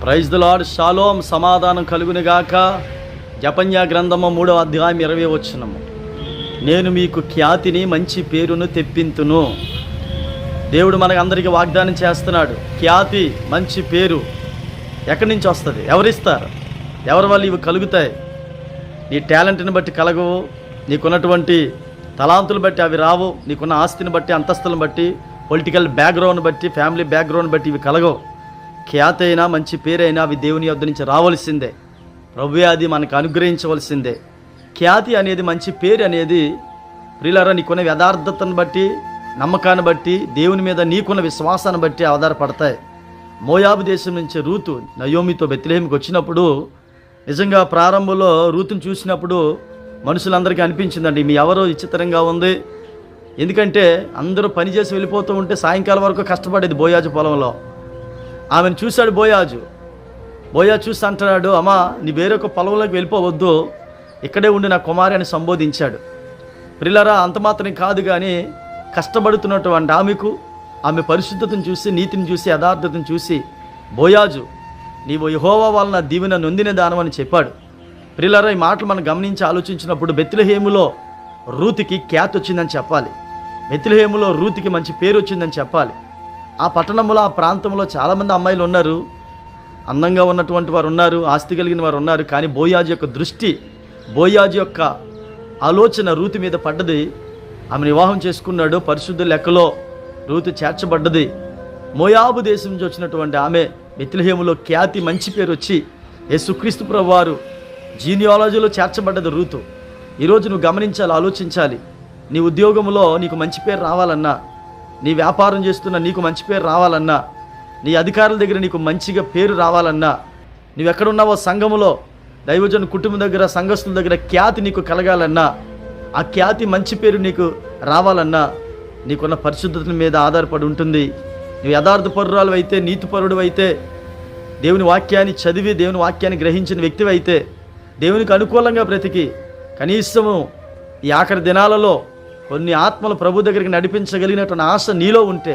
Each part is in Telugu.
ప్రైజ్ ద లార్డ్ షాలోం సమాధానం కలుగునిగాక జపన్యా గ్రంథము మూడవ అధ్యాయం ఇరవై వచ్చినము నేను మీకు ఖ్యాతిని మంచి పేరును తెప్పింతును. దేవుడు మనకు అందరికీ వాగ్దానం చేస్తున్నాడు. ఖ్యాతి మంచి పేరు ఎక్కడి నుంచి వస్తుంది? ఎవరిస్తారు? ఎవరి వల్ల ఇవి కలుగుతాయి? నీ టాలెంట్ని బట్టి కలగవు. నీకున్నటువంటి తలాంతులు బట్టి అవి రావు. నీకున్న ఆస్తిని బట్టి అంతస్తులను బట్టి పొలిటికల్ బ్యాక్గ్రౌండ్ బట్టి ఫ్యామిలీ బ్యాక్గ్రౌండ్ బట్టి ఇవి కలగవు. ఖ్యాతి అయినా మంచి పేరైనా అవి దేవుని యొద్ద నుంచి రావలసిందే. ప్రభు అది మనకు అనుగ్రహించవలసిందే. ఖ్యాతి అనేది మంచి పేరు అనేది ప్రియులరా నీకున్న యథార్థతను బట్టి నమ్మకాన్ని బట్టి దేవుని మీద నీకున్న విశ్వాసాన్ని బట్టి ఆధారపడతాయి. మోయాబు దేశం నుంచి రూతు నయోమితో బెత్తిలేమికి వచ్చినప్పుడు నిజంగా ప్రారంభంలో రూతుని చూసినప్పుడు మనుషులందరికీ అనిపించిందండి మీ ఎవరో విచిత్రంగా ఉంది. ఎందుకంటే అందరూ పనిచేసి వెళ్ళిపోతూ ఉంటే సాయంకాలం వరకు కష్టపడేది బోయాజు పొలంలో. ఆమెను చూశాడు బోయాజు. బోయా చూసి అంటున్నాడు అమ్మా నీ వేరొక పొలంలోకి వెళ్ళిపోవద్దు. ఇక్కడే ఉండి నా కుమారి అని సంబోధించాడు. ప్రిల్లరా అంత మాత్రం కాదు కానీ కష్టపడుతున్నటువంటి ఆమెకు ఆమె పరిశుద్ధతను చూసి నీతిని చూసి యథార్థతను చూసి బోయాజు నీవు యహోవా వలన దీవెన నొందిన దానమని చెప్పాడు. ప్రిల్లరా ఈ మాటలు మనం గమనించి ఆలోచించినప్పుడు బెత్తిలహేములో రూతికి ఖ్యాతి వచ్చిందని చెప్పాలి. బెత్తిలహేములో రూతికి మంచి పేరు వచ్చిందని చెప్పాలి. ఆ పట్టణంలో ఆ ప్రాంతంలో చాలామంది అమ్మాయిలు ఉన్నారు. అందంగా ఉన్నటువంటి వారు ఉన్నారు ఆస్తి కలిగిన వారు ఉన్నారు కానీ బోయాజ్ యొక్క దృష్టి బోయాజ్ యొక్క ఆలోచన రూతి మీద పడ్డది. ఆమె వివాహం చేసుకున్నాడు పరిశుద్ధ లెక్కలో రూతి చేర్చబడ్డది. మోయాబు దేశం నుంచి వచ్చినటువంటి ఆమె బెత్లహేములో ఖ్యాతి మంచి పేరు వచ్చి యేసుక్రీస్తు ప్రభువారు జీనియాలజీలో చేర్చబడ్డది రూతు. ఈరోజు నువ్వు గమనించాలి ఆలోచించాలి. నీ ఉద్యోగంలో నీకు మంచి పేరు రావాలన్నా నీ వ్యాపారం చేస్తున్న నీకు మంచి పేరు రావాలన్నా నీ అధికారుల దగ్గర నీకు మంచిగా పేరు రావాలన్నా నువ్వెక్కడున్నావో సంఘములో దైవజన కుటుంబం దగ్గర సంఘస్థుల దగ్గర ఖ్యాతి నీకు కలగాలన్నా ఆ ఖ్యాతి మంచి పేరు నీకు రావాలన్నా నీకున్న పరిశుద్ధత మీద ఆధారపడి ఉంటుంది. నువ్వు యథార్థ పరురాలు అయితే నీతిపరుడు అయితే దేవుని వాక్యాన్ని చదివి దేవుని వాక్యాన్ని గ్రహించిన వ్యక్తి అయితే దేవునికి అనుకూలంగా బ్రతికి కనీసము ఈ ఆఖరి దినాలలో కొన్ని ఆత్మలు ప్రభు దగ్గరికి నడిపించగలిగినటువంటి ఆశ నీలో ఉంటే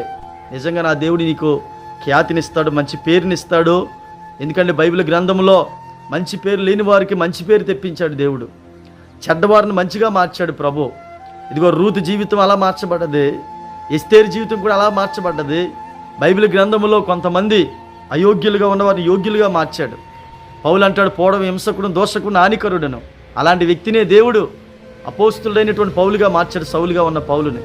నిజంగా నా దేవుడు నీకు ఖ్యాతినిస్తాడు మంచి పేరునిస్తాడు. ఎందుకంటే బైబిల్ గ్రంథంలో మంచి పేరు లేని వారికి మంచి పేరు తెప్పించాడు దేవుడు. చెడ్డవారిని మంచిగా మార్చాడు ప్రభు. ఇదిగో రూతు జీవితం అలా మార్చబడ్డది ఎస్తేరు జీవితం కూడా అలా మార్చబడ్డది. బైబిల్ గ్రంథంలో కొంతమంది అయోగ్యులుగా ఉన్నవారిని యోగ్యులుగా మార్చాడు. పౌలు అంటాడు పోవడం హింసకుడు దోషకుడు హానికరుడను అలాంటి వ్యక్తినే దేవుడు అపోస్తుడైనటువంటి పౌలుగా మార్చాడు సౌలుగా ఉన్న పౌలుని.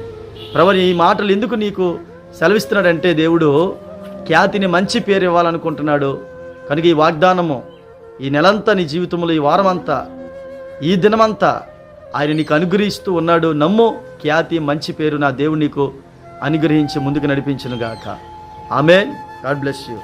ప్రవరి ఈ మాటలు ఎందుకు నీకు సెలవిస్తున్నాడంటే దేవుడు ఖ్యాతిని మంచి పేరు ఇవ్వాలనుకుంటున్నాడు. కనుక ఈ వాగ్దానము ఈ నెలంతా నీ జీవితంలో ఈ వారమంతా ఈ దినమంతా ఆయన నీకు అనుగ్రహిస్తూ ఉన్నాడు. నమ్ము ఖ్యాతి మంచి పేరు నా దేవుడు నీకు అనుగ్రహించి ముందుకు నడిపించను గాక ఆమె గాడ్ బ్లెస్ యూ.